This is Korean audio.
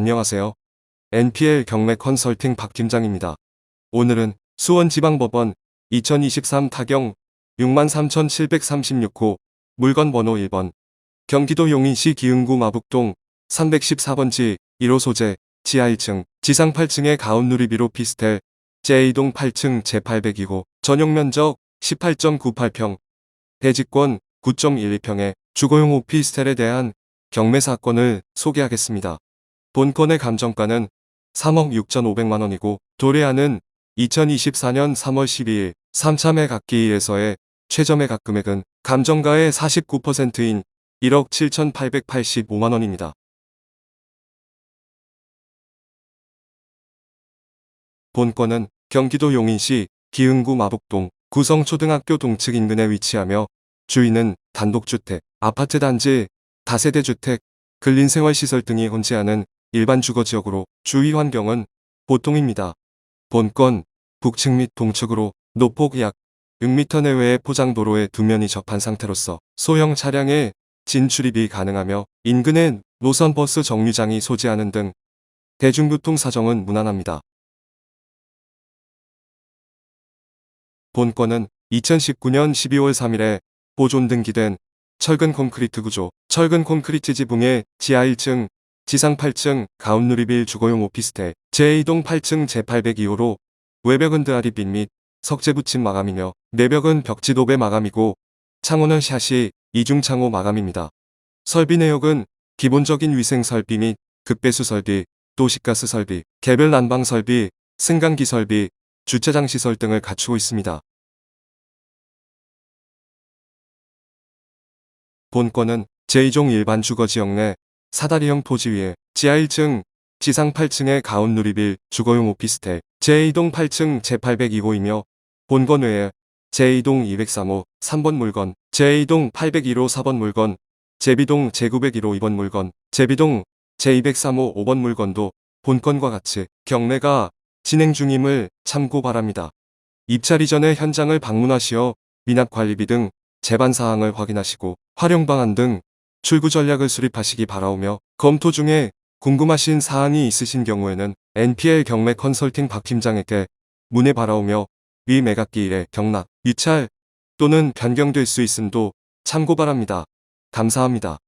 안녕하세요. NPL 경매 컨설팅 박 팀장입니다. 오늘은 수원지방법원 2023 타경 63,736호 물건 번호 1번 경기도 용인시 기흥구 마북동 314번지 1호 소재 지하 1층 지상 8층의 가운 누리비로 피스텔 제2동 8층 제802호 전용 면적 18.98평 대지권 9.12평의 주거용 오피스텔에 대한 경매 사건을 소개하겠습니다. 본건의 감정가는 3억 6,500만원이고 도래하는 2024년 3월 12일 3차 매각기일에서의 최저 매각 금액은 감정가의 49%인 1억 7,885만원입니다. 본건은 경기도 용인시 기흥구 마북동 구성초등학교 동측 인근에 위치하며 주인은 단독주택, 아파트 단지, 다세대 주택, 근린생활시설 등이 혼재하는 일반 주거 지역으로 주위 환경은 보통입니다. 본건 북측 및 동측으로 노폭 약 6m 내외의 포장도로에 두 면이 접한 상태로서 소형 차량의 진출입이 가능하며 인근엔 노선 버스 정류장이 소재하는 등 대중교통 사정은 무난합니다. 본건은 2019년 12월 3일에 보존 등기된 철근 콘크리트 구조, 철근 콘크리트 지붕의 지하 1층, 지상 8층 가운 누리빌 주거용 오피스텔, 제2동 8층 제802호로 외벽은 드아리빛 및 석재 붙임 마감이며 내벽은 벽지 도배 마감이고 창호는 샷이 이중 창호 마감입니다. 설비 내역은 기본적인 위생 설비 및 급배수 설비, 도시가스 설비, 개별 난방 설비, 승강기 설비, 주차장 시설 등을 갖추고 있습니다. 본건은 제2종 일반 주거지역 내 사다리형 토지 위에 지하 1층, 지상 8층의 가운 누리빌 주거용 오피스텔, 제2동 8층 제802호이며 본건 외에 제2동 203호 3번 물건, 제2동 801호 4번 물건, 제비동 제901호 2번 물건, 제비동 제203호 5번 물건도 본건과 같이 경매가 진행 중임을 참고 바랍니다. 입찰 이전에 현장을 방문하시어 미납관리비 등 제반 사항을 확인하시고 활용 방안 등 출구 전략을 수립하시기 바라오며 검토 중에 궁금하신 사항이 있으신 경우에는 NPL 경매 컨설팅 박 팀장에게 문의 바라오며 위 매각기일에 경락, 유찰 또는 변경될 수 있음도 참고 바랍니다. 감사합니다.